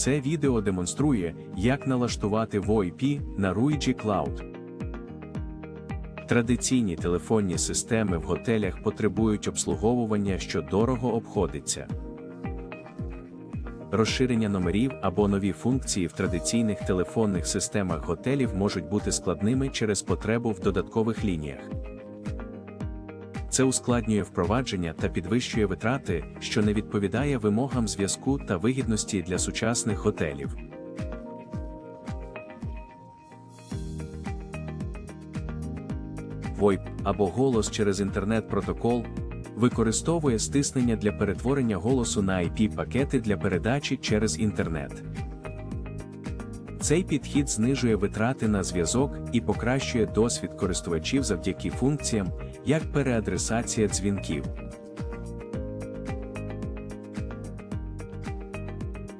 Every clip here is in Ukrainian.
Це відео демонструє, як налаштувати VoIP на Ruigi Cloud. Традиційні телефонні системи в готелях потребують обслуговування, що дорого обходиться. Розширення номерів або нові функції в традиційних телефонних системах готелів можуть бути складними через потребу в додаткових лініях. Це ускладнює впровадження та підвищує витрати, що не відповідає вимогам зв'язку та вигідності для сучасних готелів. VoIP або голос через інтернет-протокол використовує стиснення для перетворення голосу на IP-пакети для передачі через інтернет. Цей підхід знижує витрати на зв'язок і покращує досвід користувачів завдяки функціям, як переадресація дзвінків.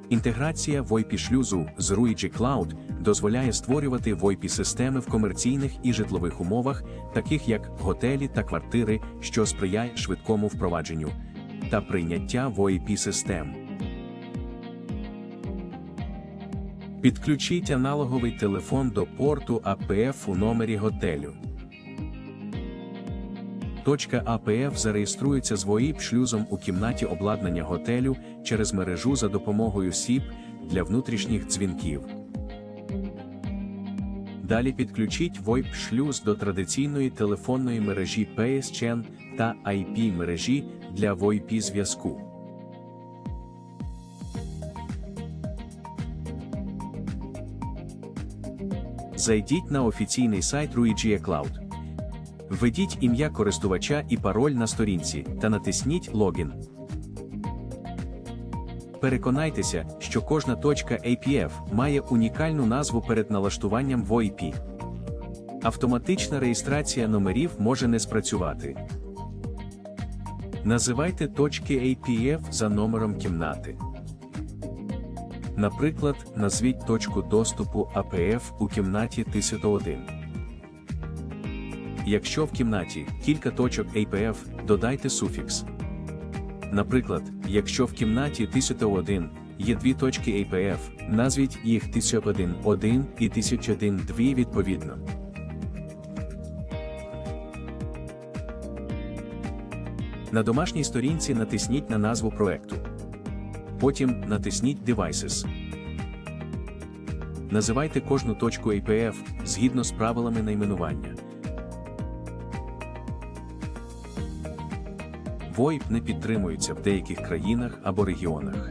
Інтеграція VoIP-шлюзу з Ruigi Cloud дозволяє створювати VoIP-системи в комерційних і житлових умовах, таких як готелі та квартири, що сприяє швидкому впровадженню та прийняття VoIP-систем. Підключіть аналоговий телефон до порту APF у номері готелю. Точка APF зареєструється з VoIP-шлюзом у кімнаті обладнання готелю через мережу за допомогою SIP для внутрішніх дзвінків. Далі підключіть VoIP-шлюз до традиційної телефонної мережі PSCN та IP-мережі для VoIP-зв'язку. Зайдіть на офіційний сайт Ruigi Cloud. Введіть ім'я користувача і пароль на сторінці та натисніть Логін. Переконайтеся, що кожна точка APF має унікальну назву перед налаштуванням VoIP. Автоматична реєстрація номерів може не спрацювати. Називайте точки APF за номером кімнати. Наприклад, назвіть точку доступу APF у кімнаті 1001. Якщо в кімнаті кілька точок APF, додайте суфікс. Наприклад, якщо в кімнаті 1001 є дві точки APF, назвіть їх 1001-1 і 1001-2 відповідно. На домашній сторінці натисніть на назву проекту. Потім натисніть Devices. Називайте кожну точку APF згідно з правилами найменування. VoIP не підтримується в деяких країнах або регіонах.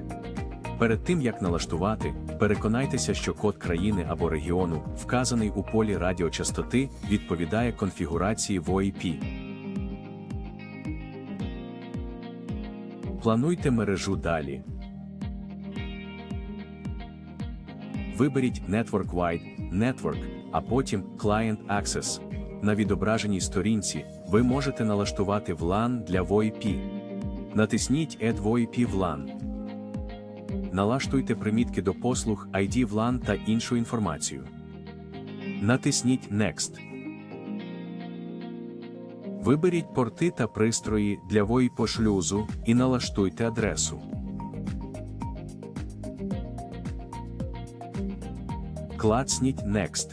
Перед тим як налаштувати, переконайтеся, що код країни або регіону, вказаний у полі радіочастоти, відповідає конфігурації VoIP. Плануйте мережу далі. Виберіть Network Wide Network, а потім Client Access. На відображеній сторінці ви можете налаштувати VLAN для VoIP. Натисніть Add VoIP VLAN. Налаштуйте примітки до послуг ID VLAN та іншу інформацію. Натисніть Next. Виберіть порти та пристрої для VoIP шлюзу і налаштуйте адресу. Клацніть Next.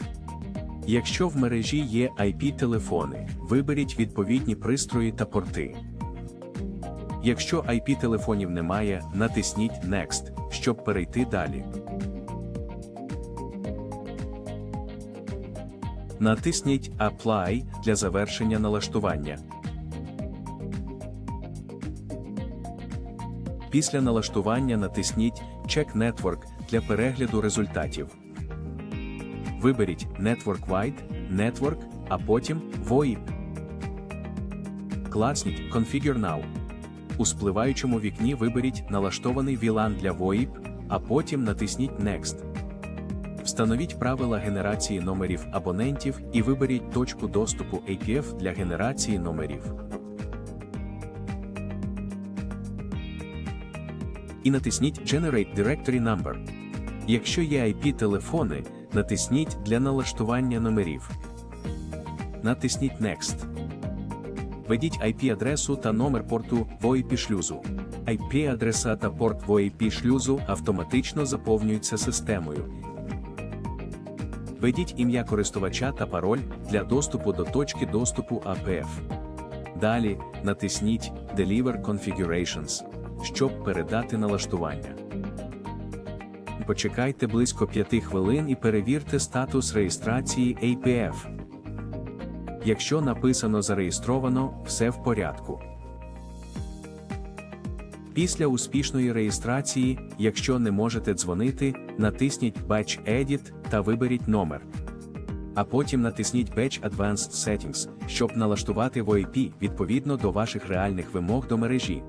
Якщо в мережі є IP-телефони, виберіть відповідні пристрої та порти. Якщо IP-телефонів немає, натисніть Next, щоб перейти далі. Натисніть Apply для завершення налаштування. Після налаштування натисніть Check Network для перегляду результатів. Виберіть Network Wide, Network, а потім VoIP. Класніть Configure Now. У спливаючому вікні виберіть налаштований VLAN для VoIP, а потім натисніть Next. Встановіть правила генерації номерів абонентів і виберіть точку доступу APF для генерації номерів. І натисніть Generate Directory Number. Якщо є IP-телефони, натисніть для налаштування номерів. Натисніть Next. Введіть IP-адресу та номер порту VoIP шлюзу. IP-адреса та порт VoIP шлюзу автоматично заповнюються системою. Введіть ім'я користувача та пароль для доступу до точки доступу APF. Далі натисніть Deliver Configurations, щоб передати налаштування. Почекайте близько 5 хвилин і перевірте статус реєстрації APF. Якщо написано зареєстровано, все в порядку. Після успішної реєстрації, якщо не можете дзвонити, натисніть Batch Edit та виберіть номер. А потім натисніть Batch Advanced Settings, щоб налаштувати VoIP відповідно до ваших реальних вимог до мережі.